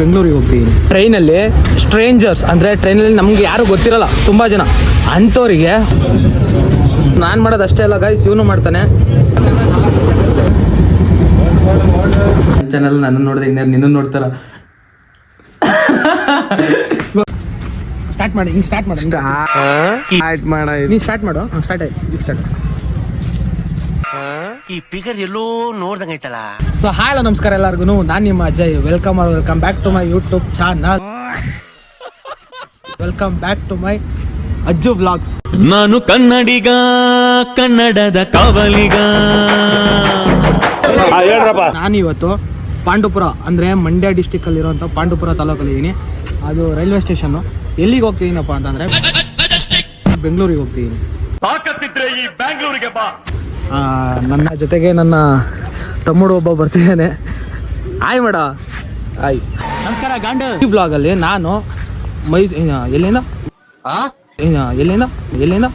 ಬೆಂಗಳೂರಿಗೆ ಹೋಗ್ತೀನಿ ಟ್ರೈನಲ್ಲಿ ಸ್ಟ್ರೇಂಜರ್ಸ್ ಅಂದರೆ ಟ್ರೈನಲ್ಲಿ ನಮ್ಗೆ ಯಾರು ಗೊತ್ತಿರಲ್ಲ ತುಂಬ ಜನ. ಅಂಥವ್ರಿಗೆ ನಾನು ಮಾಡೋದು ಅಷ್ಟೇ ಅಲ್ಲ ಗಾಯ್ಸ್ ಇವನು ಮಾಡ್ತಾನೆ. ಚಾನಲ್ ನನ್ನ ನೋಡಿದೆ ಇನ್ನೇನು ನಿನ್ನ ನೋಡ್ತಾರ? ಸ್ಟಾರ್ಟ್ ಮಾಡಿ ಹಿಂಗೆ ಸ್ಟಾರ್ಟ್ ಮಾಡಿ ಸ್ಟಾರ್ಟ್ ಮಾಡ ನೀನು ಸ್ಟಾರ್ಟ್ ಮಾಡು ಸ್ಟಾರ್ಟ್ ಆಯ್ತು ಈಗ ಸ್ಟಾರ್ಟ್ ಈ ಫಿಗರ್ ಎಲ್ಲೋ ನೋಡ್ದಂಗೈತಲ್ಲ ಸೊ ಹಾಯ್ ಹಲೋ ನಮಸ್ಕಾರ ಎಲ್ಲರಿಗೂ ನಾನು ನಿಮ್ಮ Ajay. Welcome welcome back to my YouTube channel welcome back to my Ajju blogs ನಾನು ಕನ್ನಡಿಗ ಕನ್ನಡದ ಕಾವಲಿಗ. ನಾನು ಇವತ್ತು ಪಾಂಡುಪುರ ಅಂದ್ರೆ ಮಂಡ್ಯ ಡಿಸ್ಟಿಕ್ ಅಲ್ಲಿರುವಂಥ ಪಾಂಡುಪುರ ತಾಲೂಕಲ್ಲಿ ಇದ್ದೀನಿ ಅದು ರೈಲ್ವೆ ಸ್ಟೇಷನ್ನು ಎಲ್ಲಿಗೆ ಹೋಗ್ತಿದ್ದೀನಪ್ಪ ಅಂತಂದರೆ ಬೆಂಗಳೂರಿಗೆ ಹೋಗ್ತಿದ್ದೀನಿ ಆ, ನನ್ನ ಜೊತೆಗೆ ನನ್ನ ತಮ್ಮಡು ಒಬ್ಬ ಬರ್ತಿದ್ದಾನೆ. ಆಯ್ ಮೇಡ. ಆಯ್ ನಮಸ್ಕಾರ ಗಾಂಡ. ಬ್ಲಾಗ್ ಬ್ಲಾಗಲ್ಲಿ ನಾನು ಮೈ ಎಲ್ಲಿಂದ? ಎಲ್ಲಿಂದ? ಎಲ್ಲಿಂದ.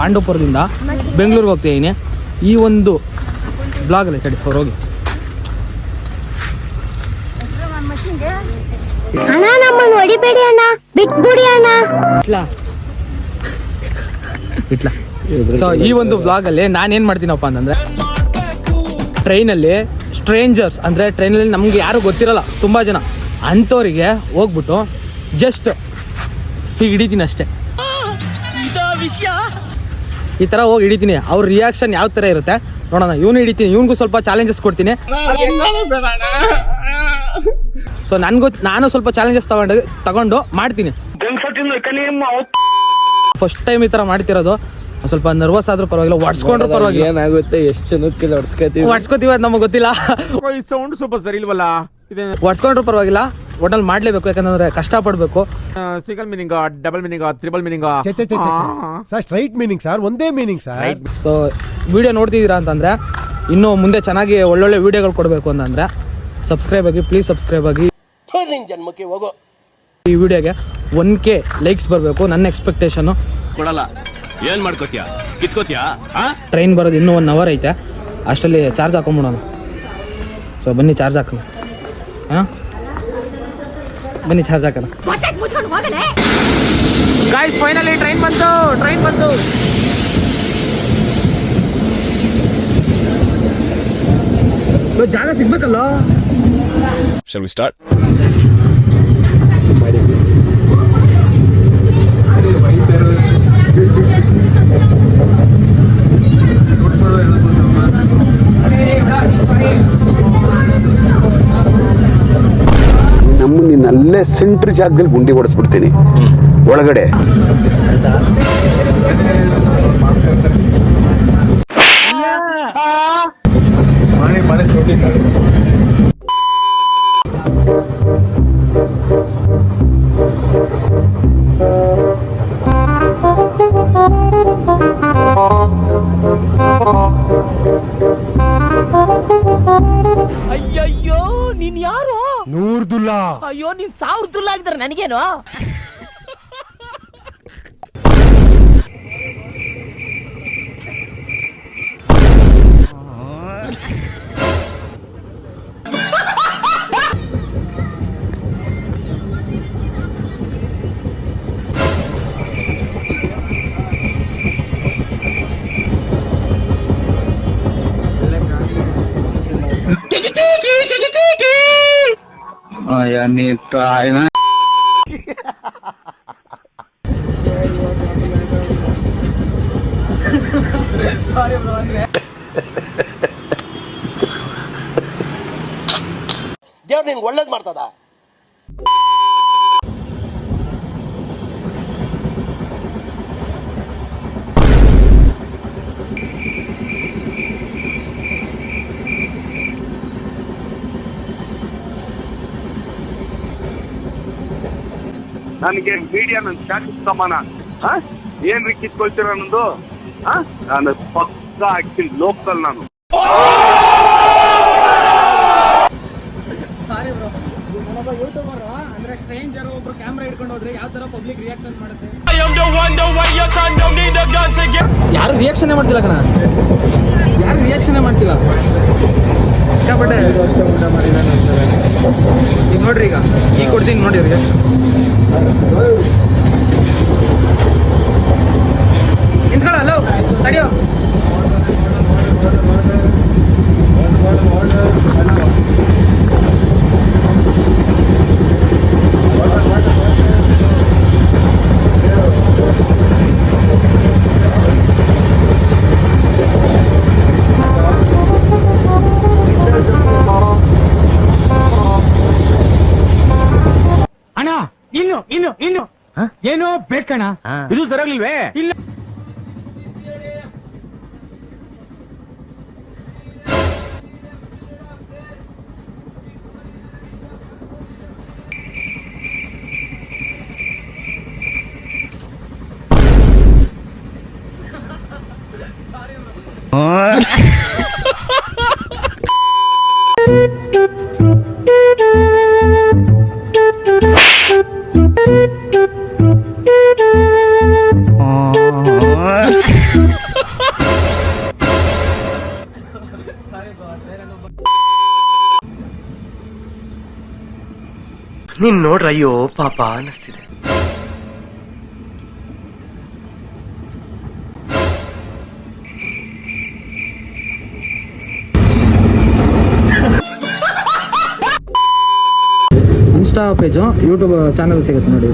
ಪಾಂಡವಪುರದಿಂದ ಬೆಂಗಳೂರಿಗೆ ಹೋಗ್ತಿದ್ದೀನಿ ಈ ಒಂದು ಬ್ಲಾಗಲ್ಲಿ ಅಲ್ಲಿ ಅವ್ರು ಹೋಗಿ. ಅಣ್ಣ ನಮ್ಮನ್ನು ಹೊಡಿಬೇಡಿ ಅಣ್ಣ. ಬಿಟ್ಬಿಡಿ ಅಣ್ಣ. ಇಟ್ಲಾ. ಇಟ್ಲಾ. ಸೊ ಈ ಒಂದು ಬ್ಲಾಗಲ್ಲಿ ನಾನೇನು ಮಾಡ್ತೀನಪ್ಪ ಅಂತಂದರೆ ಟ್ರೈನಲ್ಲಿ ಸ್ಟ್ರೇಂಜರ್ಸ್ ಅಂದರೆ ಟ್ರೈನಲ್ಲಿ ನಮ್ಗೆ ಯಾರು ಗೊತ್ತಿರಲ್ಲ ತುಂಬಾ ಜನ. ಅಂತವರಿಗೆ ಹೋಗ್ಬಿಟ್ಟು ಜಸ್ಟ್ ಹೀಗೆ ಹಿಡಿತೀನಿ ಅಷ್ಟೇ. ಈ ಥರ ಹೋಗಿ ಹಿಡಿತೀನಿ. ಅವ್ರ ರಿಯಾಕ್ಷನ್ ಯಾವ ತರ ಇರುತ್ತೆ ನೋಡೋಣ. ಇವನು ಹಿಡಿತೀನಿ ಇವನಿಗೂ ಸ್ವಲ್ಪ ಚಾಲೆಂಜಸ್ ಕೊಡ್ತೀನಿ. ಸೊ ನನಗೂ ನಾನು ಸ್ವಲ್ಪ ಚಾಲೆಂಜಸ್ ತಗೊಂಡು ತಗೊಂಡು ಮಾಡ್ತೀನಿ. ಫಸ್ಟ್ ಟೈಮ್ ಈ ತರ ಮಾಡ್ತಿರೋದು. ಸ್ವಲ್ಪ ನರ್ವಸ್ ಆದ್ರೂ ಪರವಾಗಿಲ್ಲ ಒಡ್ಸ್ಕೊಂಡ್ರು ಪರವಾಗಿಲ್ಲ. ಏನಾಗುತ್ತೆ ಎಷ್ಟು ಜನಕ್ಕೆ ಹೊಡ್ಸ್ಕತೀವಿ? ಒಡ್ಸ್ಕೊತೀವಿ ಅದು ನಮಗೆ ಗೊತ್ತಿಲ್ಲ. ಈ ಸೌಂಡ್ ಸ್ವಲ್ಪ ಸರಿ ಇಲ್ವಲ್ಲ? ಇದೆ. ಒಡ್ಸ್ಕೊಂಡ್ರು ಪರವಾಗಿಲ್ಲ ಒಟ್ಟಲ್ಲಿ ಮಾಡ್ಲೇಬೇಕು ಯಾಕಂದ್ರೆ ಕಷ್ಟಪಡಬೇಕು. Single meaning double meaning triple meaning. Sir straight meaning sir. ಒಂದೇ ಮೀನಿಂಗ್ ಸರ್. ಸೊ ವಿಡಿಯೋ ನೋಡ್ತಿದ್ದೀರಾ ಅಂತಂದ್ರೆ ಇನ್ನು ಮುಂದೆ ಚೆನ್ನಾಗಿ ಒಳ್ಳೊಳ್ಳೆ ವಿಡಿಯೋಗಳು ಕೊಡಬೇಕು ಅಂತಂದ್ರೆ ಸಬ್ಸ್ಕ್ರೈಬ್ ಆಗಿ ಪ್ಲೀಸ್ ಸಬ್ಸ್ಕ್ರೈಬ್ ಆಗಿ. ಜನ್ಮಕ್ಕೆ ಹೋಗೋ. ಈ ವಿಡಿಯೋಗೆ ಒನ್ ಕೆ ಲೈಕ್ಸ್ ಬರಬೇಕು ನನ್ನ ಎಕ್ಸ್ಪೆಕ್ಟೇಷನ್ ಕೊಡಲ್ಲ. ಏನ್ ಮಾಡ್ಕೋತಿಯ? ಕಿತ್ಕೋತಿಯ? ಆ? ಟ್ರೈನ್ ಬರೋದು ಇನ್ನೂ ಒನ್ ಅವರ್ ಐತೆ. ಅಷ್ಟರಲ್ಲಿ ಚಾರ್ಜ್ ಹಾಕೊಂಬಿಡೋಣ ಸೊ ಬನ್ನಿ ಚಾರ್ಜ್ ಹಾಕೋಣ. ಹಾಂ? ಬನ್ನಿ ಚಾರ್ಜ್ ಹಾಕೋಣ. ಗಾಯ್ಸ್ ಫೈನಲಿ ಟ್ರೈನ್ ಬಂತು ಟ್ರೈನ್ ಬಂತು. ಜಾಗ ಸಿಗ್ಬೇಕಲ್ಲ? ಶಲ್ ವಿ ಸ್ಟಾರ್ಟ್ ನಮ್ಮ ನಿನ್ನ ಅಲ್ಲೇ ಸೆಂಟ್ರ್ ಜಾಗದಲ್ಲಿ ಗುಂಡಿ ಹೊಡೆಸ್ಬಿಡ್ತೀನಿ ಒಳಗಡೆ. ಅಯ್ಯಯ್ಯೋ ನೀನ್ ಯಾರು? ನೂರ್ದುಲ್ಲಾ ಅಯ್ಯೋ ನೀನ್ ಸಾವಿರ ತುಲ್ಲ ಆಗಿದ್ರೆ ನನಗೇನು? ದೇವ್ರು ನಿನ್ಗೆ ಒಳ್ಳೇದ್ ಮಾಡ್ತದ? ನನಗೆ ಮೀಡಿಯಾ ನನ್ನ ಚಾಟ್ ಸಮಾನ. ಏನ್ ರೀ ಕಿತ್ಕೊಳ್ತೀರ ನನ್ನದು? ನಾನು ಪಕ್ಕ ಆಕ್ಚುಲಿ ಲೋಕಲ್ ನಾನು. ಸಾರಿ ಬ್ರೋ ನಾನೊಬ್ಬ ಯೂಟ್ಯೂಬರ್ ಅಂದ್ರೆ ಸ್ಟ್ರೇಂಜರ್ ಒಬ್ರು ಕ್ಯಾಮ್ರಾ ಹಿಡ್ಕೊಂಡು ಹೋದ್ರೆ ಯಾವ ತರ ಪಬ್ಲಿಕ್ ರಿಯಾಕ್ಷನ್ ಮಾಡುತ್ತೆ? ಯಾರು ರಿಯಾಕ್ಷನ್ ಮಾಡ್ತಿಲ್ಲ ಕಣ? ಯಾರು ರಿಯಾಕ್ಷನ್ ಮಾಡ್ತಿಲ್ಲ? ಕೊಡ್ತೀನಿ ನೋಡಿ ಅವ್ರಿಗೆ. ಇನ್ನು ಇನ್ನು ಇನ್ನು. ಏನೋ ಬೇಕಣ್ಣ ಇದು ಸರಿಯಾಗ್ಲಿಲ್ವೇ ಇಲ್ಲ. ಅಯ್ಯೋ ಪಾಪ ಅನಿಸ್ತಿದೆ ಇನ್ಸ್ಟಾ ಪೇಜು ಯೂಟ್ಯೂಬ್ ಚಾನಲ್ ಸಿಗುತ್ತೆ ನೋಡಿ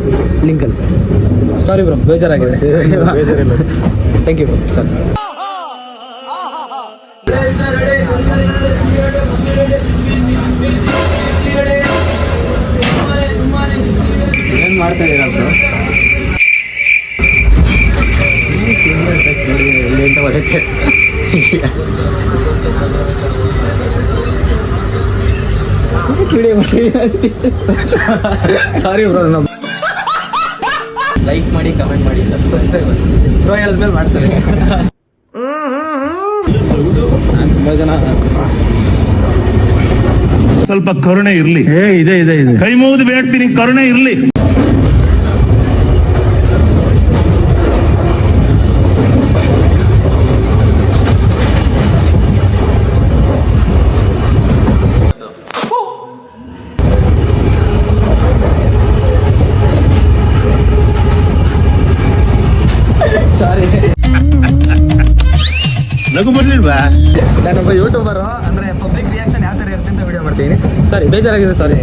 ಲಿಂಕಲ್ಲಿ. ಸಾರಿ ಬ್ರೋ ಬೇಜಾರಾಗಿದೆ. ಥ್ಯಾಂಕ್ ಯು ಸರ್ ಮಾಡ್ತಾ ಸಾರಿ ಬ್ರೋ ನಮ್ಮ ಲೈಕ್ ಮಾಡಿ ಕಮೆಂಟ್ ಮಾಡಿ ಸಬ್ಸ್ಕ್ರೈಬ್ ಬ್ರೋ ಹೇಳಿದ್ಮೇಲೆ ಮಾಡ್ತಾರೆ? ನಾನು ತುಂಬ ಜನ ಸ್ವಲ್ಪ ಕರುಣೆ ಇರ್ಲಿ. ಇದೆ ಇದೆ ಇದೆ. ಕೈ ಮುಗಿದು ಬೇಡ್ತೀನಿ ಕರುಣೆ ಇರ್ಲಿ. ನಗು ಬರ್ಲಿಲ್ವಾ ನಾನೊಬ್ಬ ಯೂಟ್ಯೂಬರು ಅಂದ್ರೆ ಪಬ್ಲಿಕ್ ರಿಯಾಕ್ಷನ್ ಯಾವ ತರ ಇರುತ್ತೆ ಅಂತ ವಿಡಿಯೋ ಮಾಡ್ತೀನಿ. ಸಾರಿ ಬೇಜಾರಾಗಿದೆ ಸಾರಿ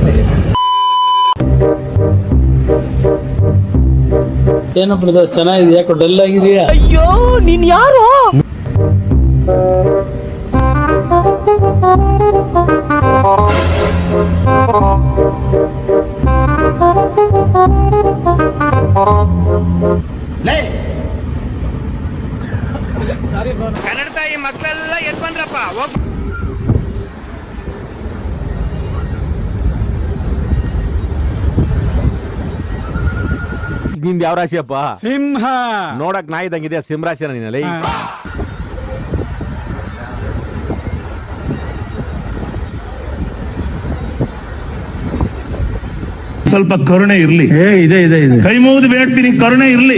ಏನಪ್ಪ ಚೆನ್ನಾಗಿದೆ ಯಾಕೋ ಡಲ್ ಆಗಿದೆಯಾ? ಅಯ್ಯೋ ನೀನ್ ಯಾರು? ಮಕ್ಕಳೆಲ್ಲ ಎದ್ ಬಂದ್ರಪ್ಪ. ಹೋಗ್ನಿಂದ ಯಾವ ರಾಶಿಯಪ್ಪ ಸಿಂಹ. ನೋಡಕ್ ನಾಯಿ ಇದ್ದಂಗಿದೆ ಸಿಂಹರಾಶಿನ ನೀನಲ್ಲಿ ಸ್ವಲ್ಪ ಕರುಣೆ ಇರ್ಲಿ. ಇದೆ ಇದೆ ಇದೆ. ಕೈ ಮುಗಿದು ಬೇಡ್ತೀನಿ ಕರುಣೆ ಇರ್ಲಿ.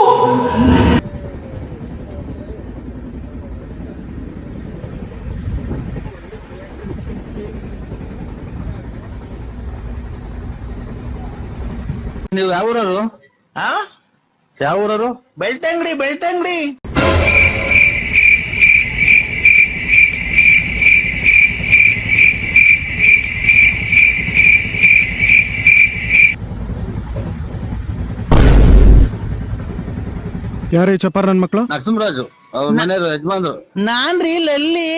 ನೀವು ಯಾವ ಊರವರು? ಯಾವ ಊರವರು? ಬೆಳ್ತಂಗಡಿ ಬೆಳ್ತಂಗಡಿ. ಯಾರೇ ಚಪ್ಪಾರ ನನ್ನ ಮಕ್ಕಳು ನರಸಿಂಹರಾಜು ಅವ್ರ ಮನೆಯವರು ಯಜಮಾನ್ರು. ನಾನ್ರಿ ಲಲ್ಲಿ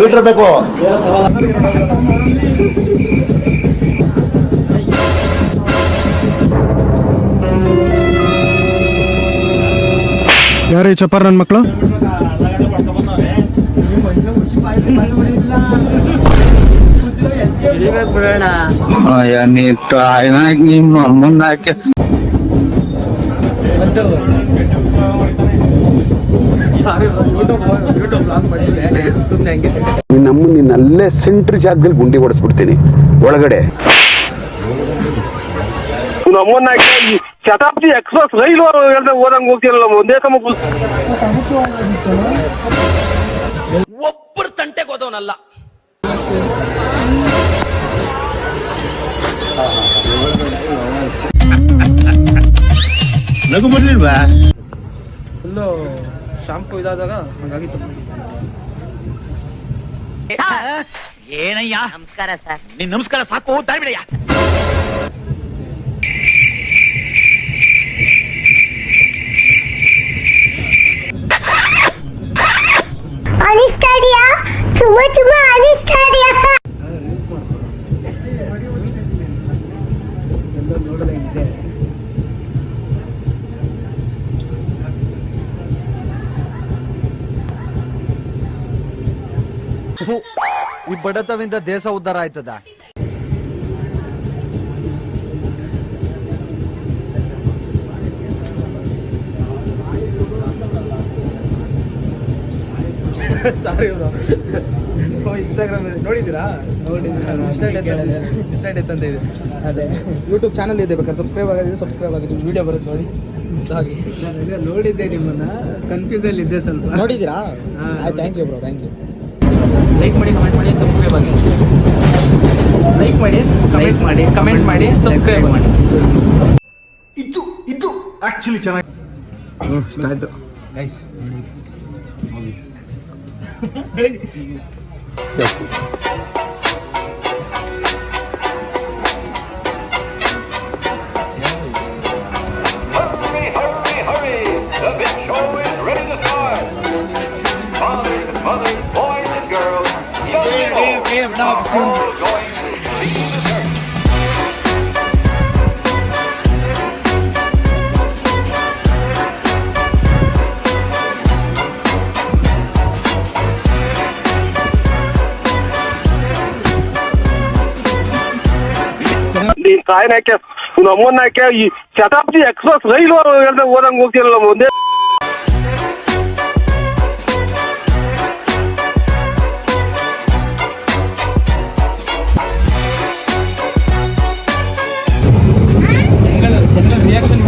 ಮೀಟರ್ ಬೇಕು. ಯಾರೇ ಚಪ್ಪಾರ ನನ್ನ ಮಕ್ಕಳು ನಡಿಬೇಕು ಬಿಡೋಣ ನೀ ತಾಯಿನಾಗ ನಿಮ್ಮ ಅಮ್ಮನಾಕೆ ಸಾರಿ ನಮ್ಮ ನಿನ್ನ ಅಲ್ಲೇ ಸೆಂಟ್ರ್ ಜಾಗದಲ್ಲಿ ಗುಂಡಿ ಹೊಡೆಸ್ಬಿಡ್ತೀನಿ. ಒಳಗಡೆ. ನಮ್ಮನ್ನ ಈ ಶತಾಬ್ದಿ ಎಕ್ಸ್ಪ್ರೆಸ್ ರೈಲು ಹೇಳ್ದೆ ಓದಂಗ್ ಹೋಗ್ತಿರಲ್ಲ ಒಂದೇ ಸಮ ಒಬ್ಬರು ತಂಟೆಗೆ ಹೋದವನಲ್ಲ. ನಗು ಬರ್ಲಿಲ್ವಾ? ಫುಲ್ಲು ಶಾಂಪು ಇದಾದಾಗ ಹಂಗಾಗಿತ್ತು ಏನಯ್ಯ ನಮಸ್ಕಾರ ಸರ್ ನಿನ್ ನಮಸ್ಕಾರ ಸಾಕು ತಾಳ್ಬಿಡಯ್ಯ ಅನಿಸ್ತಾ ಇದೆಯಾ ತುಂಬಾ ತುಂಬಾ ಅನಿಸ್ತಾ ಇದೆಯಾ ಬಡತವಿಂದ ದೇಶ ಉದ್ಧಾರ ಆಯ್ತದ? ಸಾರಿ ಬ್ರೋ ಇನ್ಸ್ಟಾಗ್ರಾಮ್ ನೋಡಿದ್ದೀರಾ? ತಂದೆ ಇದೆ. ಅದೇ. ಯೂಟ್ಯೂಬ್ ಚಾನಲ್ ಇದೆ ಬೇಕಾದ್ರೆ ಸಬ್ಸ್ಕ್ರೈಬ್ ಆಗಿದೆ ಸಬ್ಸ್ಕ್ರೈಬ್ ಆಗಿದೆ ವಿಡಿಯೋ ಬರುತ್ತೆ ನೋಡಿ. ಸಾರಿ ನೋಡಿದ್ದೆ ನಿಮ್ಮನ್ನ. ಕನ್ಫ್ಯೂಸ್ ಅಲ್ಲಿ ಇದ್ದೆ ಸ್ವಲ್ಪ. ನೋಡಿದ್ದೀರಾ? Thank you bro thank you like ಮಾಡಿ ಕಮೆಂಟ್ ಮಾಡಿ ಸಬ್ಸ್ಕ್ರೈಬ್ ಆಗಿ. ಲೈಕ್ ಮಾಡಿ ಲೈಕ್ ಮಾಡಿ ಕಮೆಂಟ್ ಮಾಡಿ ಸಬ್ಸ್ಕ್ರೈಬ್ ಮಾಡಿ. ಇದು ಇದು ಆಕ್ಚುಲಿ ಚೆನ್ನಾಗಿ ಗೈಸ್ ನೀನ್ ತಾಯಿನಾಕೆ ನಮ್ಮನ್ನಾಕೆ ಈ ಶತಾಬ್ದಿ ಎಕ್ಸ್ಪ್ರೆಸ್ ರೈಲು ಹೇಳ್ದೆ ಓದಂಗ್ ಹೋಗ್ತಿರಲ್ಲ ಒಂದೇ రియాక్షన్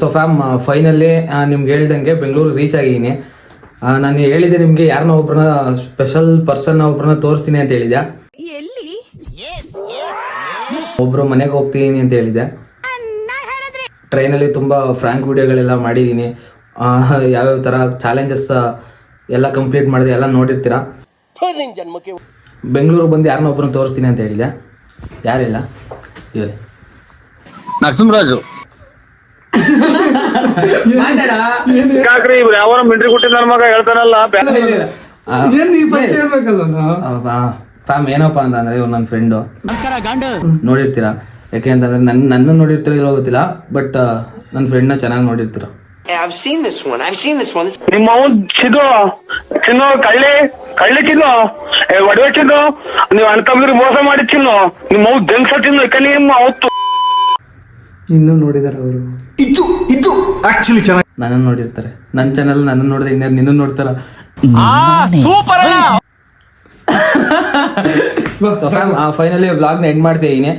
ಸೊ ಫ್ಯಾಮ್ ಫೈನಲ್ಲಿ ನಿಮ್ಗೆ ಹೇಳ್ದಂಗೆ ಬೆಂಗಳೂರು ರೀಚ್ ಆಗಿದ್ದೀನಿ. ನಾನು ಹೇಳಿದೆ ನಿಮಗೆ ಯಾರನ್ನ ಒಬ್ಬರನ್ನ ಸ್ಪೆಷಲ್ ಪರ್ಸನ್ ಒಬ್ಬರನ್ನ ತೋರಿಸ್ತೀನಿ ಅಂತ ಹೇಳಿದೆ ಎಲ್ಲಿ? ಒಬ್ರು ಮನೆಗೆ ಹೋಗ್ತೀನಿ ಅಂತ ಹೇಳಿದೆ ಟ್ರೈನಲ್ಲಿ ತುಂಬ ಫ್ರ್ಯಾಂಕ್ ವಿಡಿಯೋಗಳೆಲ್ಲ ಮಾಡಿದ್ದೀನಿ. ಯಾವ್ಯಾವ ಥರ ಚಾಲೆಂಜಸ್ ಎಲ್ಲ ಕಂಪ್ಲೀಟ್ ಮಾಡಿದೆ ಎಲ್ಲ ನೋಡಿರ್ತೀರಾ? ಬೆಂಗಳೂರು ಬಂದು ಯಾರನ್ನ ಒಬ್ಬರನ್ನ ತೋರಿಸ್ತೀನಿ ಅಂತ ಹೇಳಿದೆ ಯಾರಿಲ್ಲ? ಇವರೇ. ಯಾಕ್ರಿ ಇವ್ರು ಯಾವ ಮಿಂಟ್ರಿ ಗುಟ್ಟಿ ನನ್ನ ಮಗ ಹೇಳ್ತಾನಲ್ಲ ಫ್ಯಾಮ್ ಏನಪ್ಪ ಅಂತಂದ್ರೆ ಇವ್ರು ನನ್ನ ಫ್ರೆಂಡು ನೋಡಿರ್ತೀರಾ? ಯಾಕೆ ಅಂತಂದ್ರೆ ನನ್ನ ನನ್ನ ನೋಡಿರ್ತೀರ ಇಲ್ಲ ಗೊತ್ತಿಲ್ಲ ಬಟ್ ನನ್ನ ಫ್ರೆಂಡ್ನ ಚೆನ್ನಾಗಿ ನೋಡಿರ್ತೀರ. ನಿಮ್ಮ ಅವನ್ ಚಿದು ಚಿನ್ನು ಕಳ್ಳಿ ಕಳ್ಳಿ ಚಿನ್ನು ಏ ಒಡವೆ ಚಿನ್ನು ನೀವು ಅಣ್ತಂದ್ರೆ ಮೋಸ ಮಾಡಿ ಚಿನ್ನು ನಿಮ್ಮ ದೆಂಗ್ಸ ನಿಮ್ಮ ಅವತ್ತು ಇನ್ನೂ ನೋಡಿದಾರೆ ಅವರು. ಇದು ಇದು ಆಕ್ಚುಲಿ ಚೆನ್ನಾಗಿ ನನ್ನನ್ನು ನೋಡಿರ್ತಾರೆ. ನನ್ನ ಚಾನಲ್ ನನ್ನ ನೋಡಿದ್ರೆ ಇನ್ಯಾರು ನಿನ್ನ ನೋಡ್ತಾರ? ಸೂಪರ್ ಫೈನಲಿ ವ್ಲಾಗ್ನ ಎಂಡ್ ಮಾಡ್ತಾ ಇದ್ದೀನಿ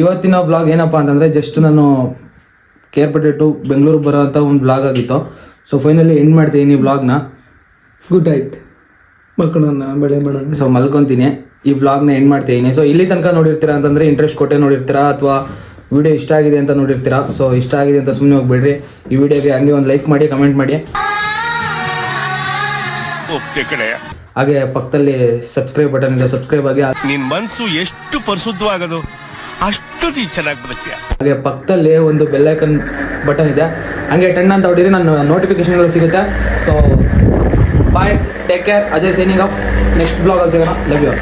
ಇವತ್ತಿನ ವ್ಲಾಗ್ ಏನಪ್ಪ ಅಂತಂದರೆ ಜಸ್ಟ್ ನಾನು ಕೇರ್ ಟು ಬೆಂಗಳೂರಿಗೆ ಬರೋಂತ ಒಂದು ವ್ಲಾಗ್ ಆಗಿತ್ತು. ಸೊ ಫೈನಲಿ ಎಂಡ್ ಮಾಡ್ತಾ ಇದ್ದೀನಿ ವ್ಲಾಗ್ನ ಗುಡ್ ನೈಟ್ ಮಕ್ಕಳನ್ನ ಬೆಳೆ ಮಾಡೋಣ. ಸೊ ಮಲ್ಕೊತೀನಿ. ಈ ವ್ಲಾಗ್ನ ಎಂಡ್ ಮಾಡ್ತಾ ಇದ್ದೀನಿ ಸೊ ಇಲ್ಲಿ ತನಕ ನೋಡಿರ್ತೀರಾ ಅಂತಂದರೆ ಇಂಟ್ರೆಸ್ಟ್ ಕೊಟ್ಟೆ ನೋಡಿರ್ತೀರಾ ಅಥವಾ ವಿಡಿಯೋ ಇಷ್ಟ ಆಗಿದೆ ಅಂತ ನೋಡಿರ್ತೀರಾ? ಸೊ ಇಷ್ಟ ಆಗಿದೆ ಅಂತ ಸುಮ್ಮನೆ ಹೋಗ್ಬೇಡ್ರಿ. ಈ ವಿಡಿಯೋಗೆ ಹಂಗೆ ಒಂದು ಲೈಕ್ ಮಾಡಿ ಕಮೆಂಟ್ ಮಾಡಿ. ಹಾಗೆ ಪಕ್ಕದಲ್ಲಿ ಸಬ್ಸ್ಕ್ರೈಬ್ ಬಟನ್ ಇದೆ ಸಬ್ಸ್ಕ್ರೈಬ್ ಆಗಿ. ನಿನ್ ಮನ್ಸು ಎಷ್ಟು ಪರಿಶುದ್ಧವಾಗದು ಅಷ್ಟು ಚೆನ್ನಾಗಿ ಬರುತ್ತೆ ಹಾಗೆ ಪಕ್ಕದಲ್ಲಿ ಒಂದು ಬೆಲ್ಲೈಕನ್ ಬಟನ್ ಇದೆ. ಹಂಗೆ ಟೆನ್ ಅಂತ ಹೊಡಿರಿ ನನ್ನ ನೋಟಿಫಿಕೇಶನ್ಗಳು ಸಿಗುತ್ತೆ. So bye take care Ajay signing off next blog ಅಲ್ಲಿ ಸಿಗೋಣ. Love you